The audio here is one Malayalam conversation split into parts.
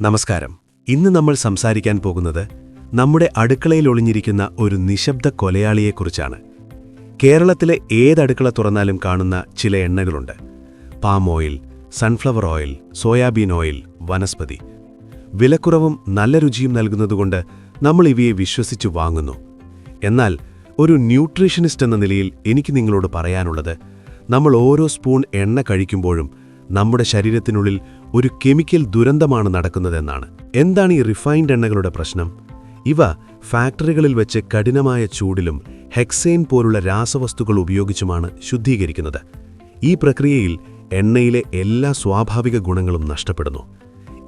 നമസ്കാരം. ഇന്ന് നമ്മൾ സംസാരിക്കാൻ പോകുന്നത് നമ്മുടെ അടുക്കളയിൽ ഒളിഞ്ഞിരിക്കുന്ന ഒരു നിശബ്ദ കൊലയാളിയെക്കുറിച്ചാണ്. കേരളത്തിലെ ഏതടുക്കള തുറന്നാലും കാണുന്ന ചില എണ്ണകളുണ്ട്. Palm oil sunflower oil soybean oil വനസ്പതി. വിലക്കുറവും നല്ല രുചിയും നൽകുന്നതുകൊണ്ട് നമ്മൾ ഇവയെ വിശ്വസിച്ചു വാങ്ങുന്നു. എന്നാൽ ഒരു ന്യൂട്രീഷനിസ്റ്റ് എന്ന നിലയിൽ എനിക്ക് നിങ്ങളോട് പറയാനുള്ളത് നമ്മൾ ഓരോ സ്പൂൺ എണ്ണ കഴിക്കുമ്പോഴും നമ്മുടെ ശരീരത്തിനുള്ളിൽ ഒരു കെമിക്കൽ ദുരന്തമാണ് നടക്കുന്നതെന്നാണ്. എന്താണ് ഈ റിഫൈൻഡ് എണ്ണകളുടെ പ്രശ്നം? ഇവ ഫാക്ടറികളിൽ വെച്ച് കഠിനമായ ചൂടിലും ഹെക്സെയിൻ പോലുള്ള രാസവസ്തുക്കൾ ഉപയോഗിച്ചുമാണ് ശുദ്ധീകരിക്കുന്നത്. ഈ പ്രക്രിയയിൽ എണ്ണയിലെ എല്ലാ സ്വാഭാവിക ഗുണങ്ങളും നഷ്ടപ്പെടുന്നു.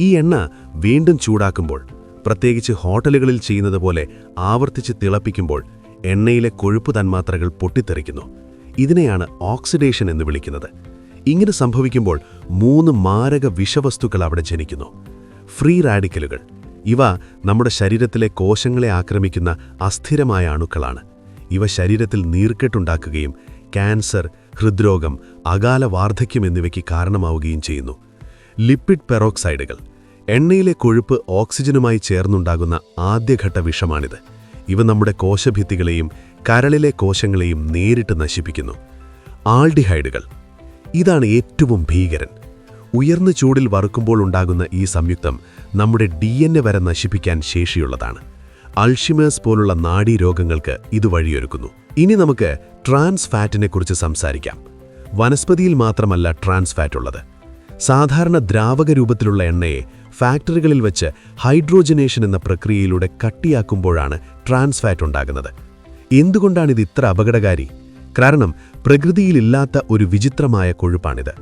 ഈ എണ്ണ വീണ്ടും ചൂടാക്കുമ്പോൾ പ്രത്യേകിച്ച് ഹോട്ടലുകളിൽ ചെയ്യുന്നത് പോലെ ആവർത്തിച്ച് തിളപ്പിക്കുമ്പോൾ എണ്ണയിലെ കൊഴുപ്പ് തന്മാത്രകൾ പൊട്ടിത്തെറിക്കുന്നു. ഇതിനെയാണ് ഓക്സിഡേഷൻ എന്ന് വിളിക്കുന്നത്. ഇങ്ങനെ സംഭവിക്കുമ്പോൾ മൂന്ന് മാരക വിഷവസ്തുക്കൾ അവിടെ ജനിക്കുന്നു. ഫ്രീ റാഡിക്കലുകൾ. ഇവ നമ്മുടെ ശരീരത്തിലെ കോശങ്ങളെ ആക്രമിക്കുന്ന അസ്ഥിരമായ അണുക്കളാണ്. ഇവ ശരീരത്തിൽ നീർക്കെട്ടുണ്ടാക്കുകയും ക്യാൻസർ ഹൃദ്രോഗം അകാല വാർദ്ധക്യം എന്നിവയ്ക്ക് കാരണമാവുകയും ചെയ്യുന്നു. ലിപ്പിഡ് പെറോക്സൈഡുകൾ. എണ്ണയിലെ കൊഴുപ്പ് ഓക്സിജനുമായി ചേർന്നുണ്ടാകുന്ന ആദ്യഘട്ട വിഷമാണിത്. ഇവ നമ്മുടെ കോശഭിത്തികളെയും കരളിലെ കോശങ്ങളെയും നേരിട്ട് നശിപ്പിക്കുന്നു. ആൾഡിഹൈഡുകൾ. ഇതാണ് ഏറ്റവും ഭീകരൻ. ഉയർന്ന ചൂടിൽ വറുക്കുമ്പോൾ ഉണ്ടാകുന്ന ഈ സംയുക്തം നമ്മുടെ ഡി എൻ എ വരെ നശിപ്പിക്കാൻ ശേഷിയുള്ളതാണ്. അൾഷിമേഴ്സ് പോലുള്ള നാഡീരോഗങ്ങൾക്ക് ഇത് വഴിയൊരുക്കുന്നു. ഇനി നമുക്ക് ട്രാൻസ് ഫാറ്റിനെക്കുറിച്ച് സംസാരിക്കാം. വനസ്പതിയിൽ മാത്രമല്ല ട്രാൻസ് ഫാറ്റ് ഉള്ളത്. സാധാരണ ദ്രാവക രൂപത്തിലുള്ള എണ്ണയെ ഫാക്ടറികളിൽ വെച്ച് ഹൈഡ്രോജനേഷൻ എന്ന പ്രക്രിയയിലൂടെ കട്ടിയാക്കുമ്പോഴാണ് ട്രാൻസ് ഫാറ്റ് ഉണ്ടാകുന്നത്. എന്തുകൊണ്ടാണിത് ഇത്ര അപകടകാരി? കാരണം പ്രകൃതിയിലില്ലാത്ത ഒരു വിചിത്രമായ കൊഴുപ്പാണിത്.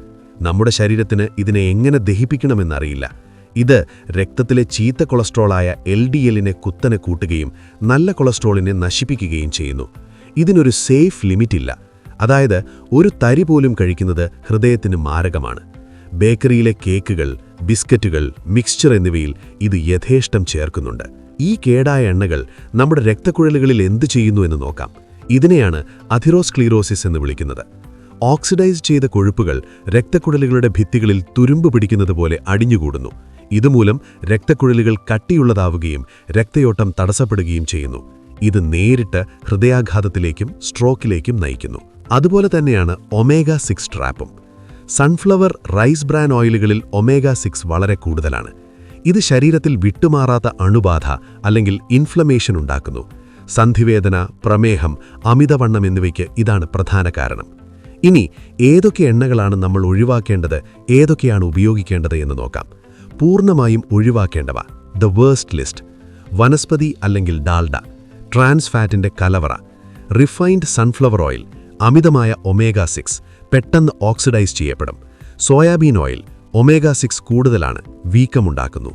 നമ്മുടെ ശരീരത്തിന് ഇതിനെ എങ്ങനെ ദഹിപ്പിക്കണമെന്നറിയില്ല. ഇത് രക്തത്തിലെ ചീത്ത കൊളസ്ട്രോളായ എൽ ഡി എല്ലിനെ കുത്തനെ കൂട്ടുകയും നല്ല കൊളസ്ട്രോളിനെ നശിപ്പിക്കുകയും ചെയ്യുന്നു. ഇതിനൊരു സേഫ് ലിമിറ്റില്ല. അതായത് ഒരു തരി പോലും കഴിക്കുന്നത് ഹൃദയത്തിന് മാരകമാണ്. ബേക്കറിയിലെ കേക്കുകൾ ബിസ്ക്കറ്റുകൾ മിക്സ്ചർ എന്നിവയിൽ ഇത് യഥേഷ്ടം ചേർക്കുന്നുണ്ട്. ഈ കേടായ എണ്ണകൾ നമ്മുടെ രക്തക്കുഴലുകളിൽ എന്തു ചെയ്യുന്നു എന്ന് നോക്കാം. ഇതിനെയാണ് അഥിറോസ്ക്ലീറോസിസ് എന്ന് വിളിക്കുന്നത്. ഓക്സിഡൈസ് ചെയ്ത കൊഴുപ്പുകൾ രക്തക്കുഴലുകളുടെ ഭിത്തികളിൽ തുരുമ്പ് പിടിക്കുന്നത് പോലെ അടിഞ്ഞുകൂടുന്നു. ഇതുമൂലം രക്തക്കുഴലുകൾ കട്ടിയുള്ളതാവുകയും രക്തയോട്ടം തടസ്സപ്പെടുകയും ചെയ്യുന്നു. ഇത് നേരിട്ട് ഹൃദയാഘാതത്തിലേക്കും സ്ട്രോക്കിലേക്കും നയിക്കുന്നു. അതുപോലെ തന്നെയാണ് ഒമേഗ സിക്സ് ട്രാപ്പും. സൺഫ്ലവർ റൈസ് ബ്രാൻ ഓയിലുകളിൽ ഒമേഗ സിക്സ് വളരെ കൂടുതലാണ്. ഇത് ശരീരത്തിൽ വിട്ടുമാറാത്ത അണുബാധ അല്ലെങ്കിൽ ഇൻഫ്ലമേഷൻ ഉണ്ടാക്കുന്നു. സന്ധിവേദന പ്രമേഹം അമിതവണ്ണം എന്നിവയ്ക്ക് ഇതാണ് പ്രധാന കാരണം. ഇനി ഏതൊക്കെ എണ്ണകളാണ് നമ്മൾ ഒഴിവാക്കേണ്ടത് ഏതൊക്കെയാണ് ഉപയോഗിക്കേണ്ടത് എന്ന് നോക്കാം. പൂർണമായും ഒഴിവാക്കേണ്ടവ ദ വേഴ്സ്റ്റ് ലിസ്റ്റ് വനസ്പതി അല്ലെങ്കിൽ ഡാൽഡ ട്രാൻസ് ഫാറ്റിന്റെ കലവറ റിഫൈൻഡ് സൺഫ്ലവർ ഓയിൽ അമിതമായ ഒമേഗ സിക്സ് പെട്ടെന്ന് ഓക്സിഡൈസ് ചെയ്യപ്പെടും. സോയാബീൻ ഓയിൽ ഒമേഗ സിക്സ് കൂടുതലാണ് വീക്കമുണ്ടാക്കുന്നു.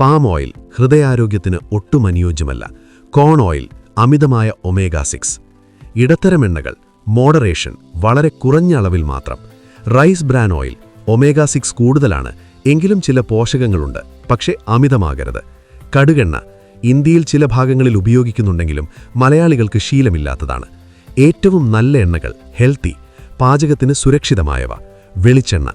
പാം ഓയിൽ ഹൃദയാരോഗ്യത്തിന് ഒട്ടും അനുയോജ്യമല്ല. കോൺ ഓയിൽ അമിതമായ ഒമേഗ സിക്സ്. ഇടത്തരം എണ്ണകൾ മോഡറേഷൻ വളരെ കുറഞ്ഞ അളവിൽ മാത്രം. Rice bran oil omega six കൂടുതലാണ് എങ്കിലും ചില പോഷകങ്ങളുണ്ട് പക്ഷേ അമിതമാകരുത്. കടുകെണ്ണ ഇന്ത്യയിൽ ചില ഭാഗങ്ങളിൽ ഉപയോഗിക്കുന്നുണ്ടെങ്കിലും മലയാളികൾക്ക് ശീലമില്ലാത്തതാണ്. ഏറ്റവും നല്ല എണ്ണകൾ ഹെൽത്തി പാചകത്തിന് സുരക്ഷിതമായവ. വെളിച്ചെണ്ണ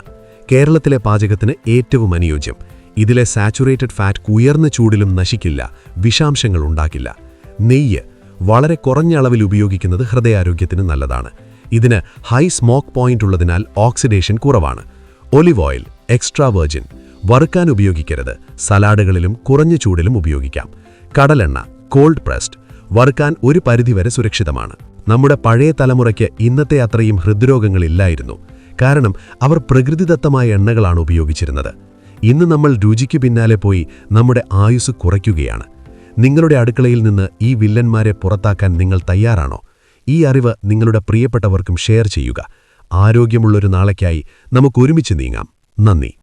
കേരളത്തിലെ പാചകത്തിന് ഏറ്റവും അനുയോജ്യം. ഇതിലെ സാച്ചുറേറ്റഡ് ഫാറ്റ് ഉയർന്ന ചൂടിലും നശിക്കില്ല വിഷാംശങ്ങൾ ഉണ്ടാക്കില്ല നെയ്യ് വളരെ കുറഞ്ഞ അളവിൽ ഉപയോഗിക്കുന്നത് ഹൃദയാരോഗ്യത്തിന് നല്ലതാണ്. ഇതിന് ഹൈ സ്മോക്ക് പോയിന്റ് ഉള്ളതിനാൽ ഓക്സിഡേഷൻ കുറവാണ്. ഒലിവ് ഓയിൽ എക്സ്ട്രാ വെർജിൻ വറുക്കാൻ ഉപയോഗിക്കരുത്. സലാഡുകളിലും കുറഞ്ഞ ചൂടിലും ഉപയോഗിക്കാം. കടലെണ്ണ കോൾഡ് പ്രസ്ഡ് വറുക്കാൻ ഒരു പരിധിവരെ സുരക്ഷിതമാണ്. നമ്മുടെ പഴയ തലമുറയ്ക്ക് ഇന്നത്തെ അത്രയും ഹൃദ്രോഗങ്ങളില്ലായിരുന്നു. കാരണം അവർ പ്രകൃതിദത്തമായ എണ്ണകളാണ് ഉപയോഗിച്ചിരുന്നത്. ഇന്ന് നമ്മൾ രുചിക്ക് പിന്നാലെ പോയി നമ്മുടെ ആയുസ് കുറയ്ക്കുകയാണ്. നിങ്ങളുടെ അടുക്കളയിൽ നിന്ന് ഈ വില്ലന്മാരെ പുറത്താക്കാൻ നിങ്ങൾ തയ്യാറാണോ? ഈ അറിവ് നിങ്ങളുടെ പ്രിയപ്പെട്ടവർക്കും ഷെയർ ചെയ്യുക. ആരോഗ്യമുള്ളൊരു നാളേക്കായി നമുക്കൊരുമിച്ച് നീങ്ങാം. നന്ദി.